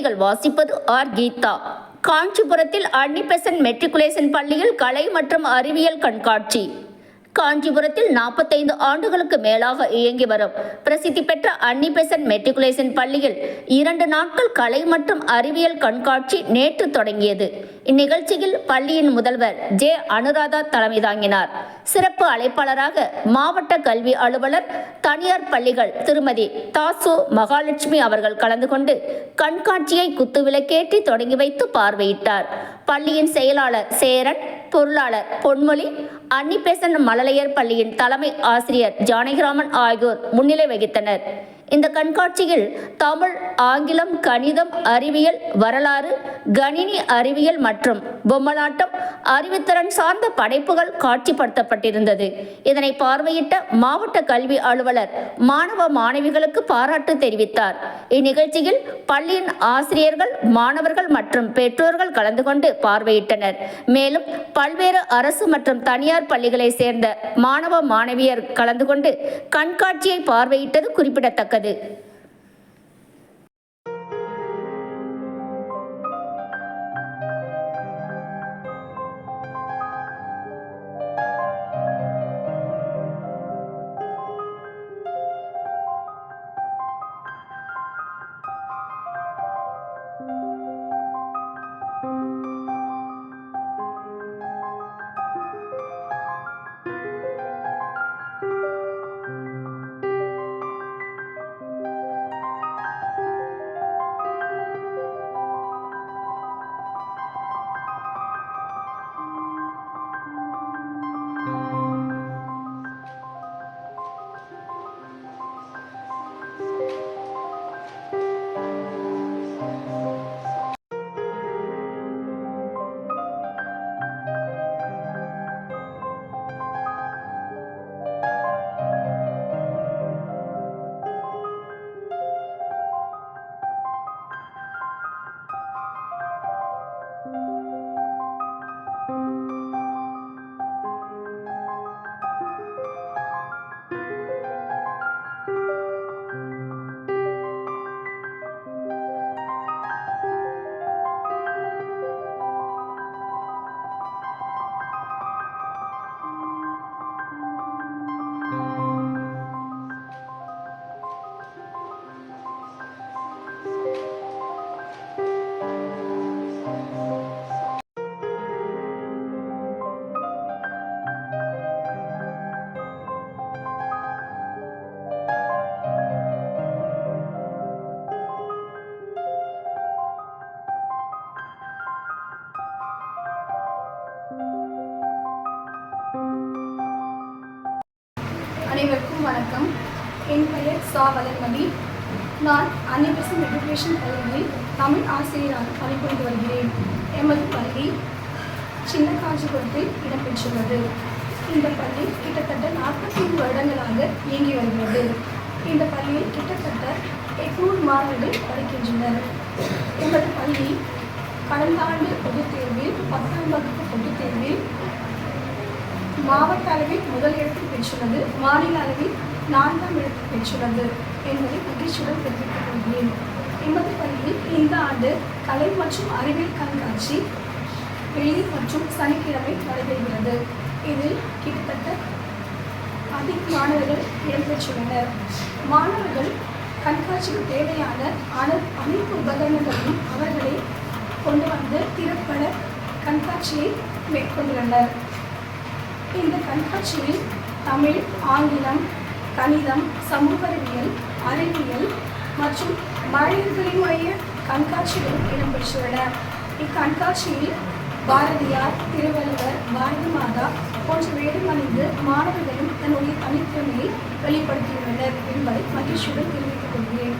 செய்திகள் வாசிப்பது ஆர். கீதா. காஞ்சிபுரத்தில் அன்னிபெசன்ட் மெட்ரிகுலேஷன் பள்ளியில் கலை மற்றும் அறிவியல் கண்காட்சி. காஞ்சிபுரத்தில் நாற்பத்தைந்து ஆண்டுகளுக்கு மேலாக இயங்கி வரும். பிரசித்தி பெற்ற அன்னிபெசன்ட் மெட்ரிகுலேஷன் பள்ளியில் இரண்டு நாட்கள் கலை மற்றும் அறிவியல் கண்காட்சி நேற்று தொடங்கியது. இந்நிகழ்ச்சியில் பள்ளியின் முதல்வர் ஜே. அனுராதா தலைமை தாங்கினார். சிறப்பு அழைப்பாளராக மாவட்ட கல்வி அலுவலர் தனியார் பள்ளிகள் திருமதி தாசு மகாலட்சுமி அவர்கள் கலந்து கொண்டு கண்காட்சியை குத்துவிளக்கேற்றி தொடங்கி வைத்து பார்வையிட்டார். பள்ளியின் செயலாளர் சேரன் பொருளாளர் பொன்மொழி அன்னிபேசன் மழலையர் பள்ளியின் தலைமை ஆசிரியர் ஜானகிராமன் ஆகியோர் முன்னிலை வகித்தனர். இந்த கண்காட்சியில் தமிழ் ஆங்கிலம் கணிதம் அறிவியல் வரலாறு கணினி அறிவியல் மற்றும் பொம்மலாட்டம் அறிவுத்திறன் சார்ந்த படைப்புகள் காட்சிப்படுத்தப்பட்டிருந்தது. இதனை பார்வையிட்ட மாவட்ட கல்வி அலுவலர் மாணவ மாணவிகளுக்கு பாராட்டு தெரிவித்தார். இந்நிகழ்ச்சியில் பள்ளியின் ஆசிரியர்கள் மாணவர்கள் மற்றும் பெற்றோர்கள் கலந்து கொண்டு பார்வையிட்டனர். மேலும் பல்வேறு அரசு மற்றும் தனியார் பள்ளிகளை சேர்ந்த மாணவ மாணவியர் கலந்து கொண்டு கண்காட்சியை பார்வையிட்டது குறிப்பிடத்தக்கது. ¡Gracias! அனைவருக்கும் வணக்கம். என் பெயர் சா வளர்மதி. நான் அன்னிபெசன் எஜுகேஷன் கல்லூரியில் தமிழ் ஆசிரியராக பணிபுரிந்து வருகிறேன். எமது பள்ளி சின்ன காஞ்சிபுரத்தில் இடம்பெற்றுள்ளது. இந்த பள்ளி கிட்டத்தட்ட நாற்பத்தி ஐந்து வருடங்களாக இயங்கி வருகிறது. இந்த பள்ளியில் கிட்டத்தட்ட எட்நூறு மாணவர்கள் படிக்கின்றனர். எமது பள்ளி கடந்த ஆண்டு பொதுத் தேர்வில் பத்தாம் வகுப்பு பொதுத் தேர்வில் மாவட்ட அளவில் முதல் இடத்தில் பெற்றுள்ளது மாநில அளவில் நான்காம் இடத்தில் பெற்றுள்ளது என்பதை மகிழ்ச்சியுடன் தெரிவித்துக் கொள்கிறேன். எமது பள்ளியில் இந்த ஆண்டு கலை மற்றும் அறிவியல் கண்காட்சி வெள்ளி மற்றும் சனிக்கிழமை நடைபெறுகிறது. இதில் கிட்டத்தட்ட அதிக மாணவர்கள் இடம்பெற்றுள்ளனர் மாணவர்கள் கண்காட்சிக்கு தேவையான அன அனைத்து உபகரணங்களையும் அவர்களே கொண்டு வந்து திறப்பட கண்காட்சியை மேற்கொண்டுள்ளனர். இந்த கண்காட்சியில் தமிழ் ஆங்கிலம் கணிதம் சமூக அறிவியல் அறிவியல் மற்றும் மழைகளினுடைய கண்காட்சிகள் இடம்பெற்றுள்ளன இக்கண்காட்சியில் பாரதியார் திருவள்ளுவர் பாரதி மாதா போன்ற வேடமணிந்து மாணவர்களும் தன்னுடைய தனித்திறமையை வெளிப்படுத்தியுள்ளனர் என்பதை மகிழ்ச்சியுடன் தெரிவித்துக் கொள்கிறேன்.